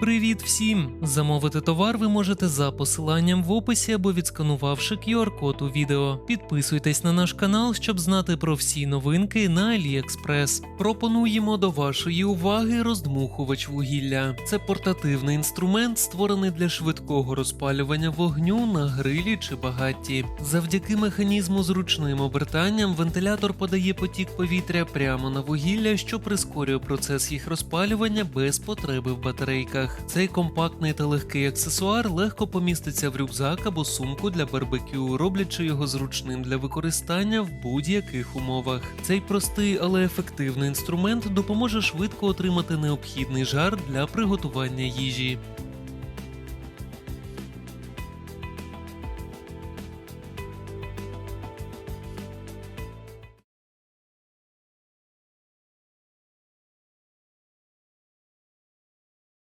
Привіт всім! Замовити товар ви можете за посиланням в описі або відсканувавши QR-код у відео. Підписуйтесь на наш канал, щоб знати про всі новинки на AliExpress. Пропонуємо до вашої уваги роздмухувач вугілля. Це портативний інструмент, створений для швидкого розпалювання вогню на грилі чи багатті. Завдяки механізму з ручним обертанням вентилятор подає потік повітря прямо на вугілля, що прискорює процес їх розпалювання без потреби в батарейках. Цей компактний та легкий аксесуар легко поміститься в рюкзак або сумку для барбекю, роблячи його зручним для використання в будь-яких умовах. Цей простий, але ефективний інструмент допоможе швидко отримати необхідний жар для приготування їжі.